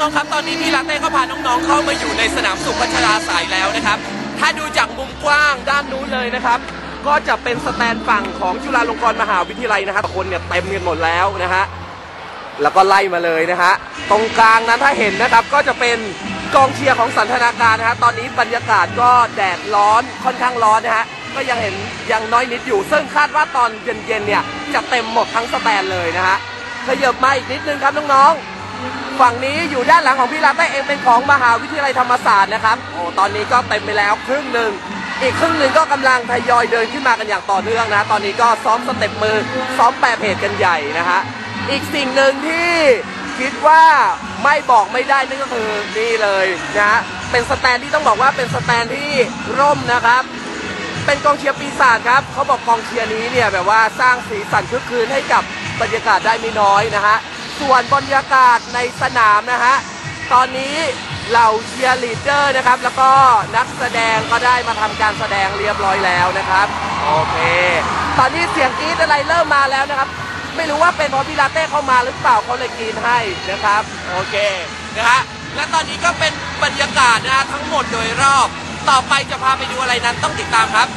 น้องๆครับ ตอนนี้พี่ลาเต้ก็พาน้องๆเข้ามาอยู่ในสนามสุพัชราสายแล้วนะครับ ถ้าดูจากมุมกว้างด้านนู้นเลยนะครับ ก็จะเป็นสแตนฝั่งของจุฬาลงกรณ์มหาวิทยาลัยนะครับคนเนี่ยเต็มกันหมดแล้วนะฮะแล้วก็ไล่มาเลยนะฮะตรงกลางนั้นถ้าเห็นนะครับก็จะเป็นกองเชียร์ของสันทนาการนะฮะตอนนี้บรรยากาศก็แดดร้อนค่อนข้างร้อนนะฮะก็ยังเห็นยังน้อยนิดอยู่ ซึ่งคาดว่าตอนเย็นๆเนี่ยจะเต็มหมดทั้งสแตนเลยนะฮะขยับมาอีกนิดนึงครับน้องๆ ฝั่งนี้อยู่ด้านหลังของพี่ลาเต้เองเป็นของมหาวิทยาลัยธรรมศาสตร์นะครับโอ้ตอนนี้ก็เต็มไปแล้วครึ่งหนึ่งอีกครึ่งหนึ่งก็กำลังทยอยเดินขึ้นมากันอย่างต่อเนื่องนะตอนนี้ก็ซ้อมสเต็ปมือซ้อมแปรเพจกันใหญ่นะฮะอีกสิ่งหนึ่งที่คิดว่าไม่บอกไม่ได้นั่นก็คือนี่เลยนะฮะเป็นสแตนที่ต้องบอกว่าเป็นสแตนที่ร่มนะครับ เป็นกองเชียร์ปีศาจครับเขาบอกกองเชียร์นี้เนี่ยแบบว่าสร้างสีสันคึกคืนให้กับบรรยากาศได้ไม่น้อยนะฮะ ส่วนบรรยากาศในสนามนะฮะ ตอนนี้เหล่าเชียร์ลีดเดอร์นะครับ แล้วก็นักแสดงก็ได้มาทำการแสดงเรียบร้อยแล้วนะครับ โอเค ตอนนี้เสียงกรี๊ดอะไรเริ่มมาแล้วนะครับ ไม่รู้ว่าเป็นเพราะพี่ลาเต้เข้ามาหรือเปล่าเขาเลยกรี๊ดให้นะครับ โอเคนะฮะและตอนนี้ก็เป็นบรรยากาศนะฮะทั้งหมดโดยรอบ ต่อไปจะพาไปดูอะไรนั้นต้องติดตามครับ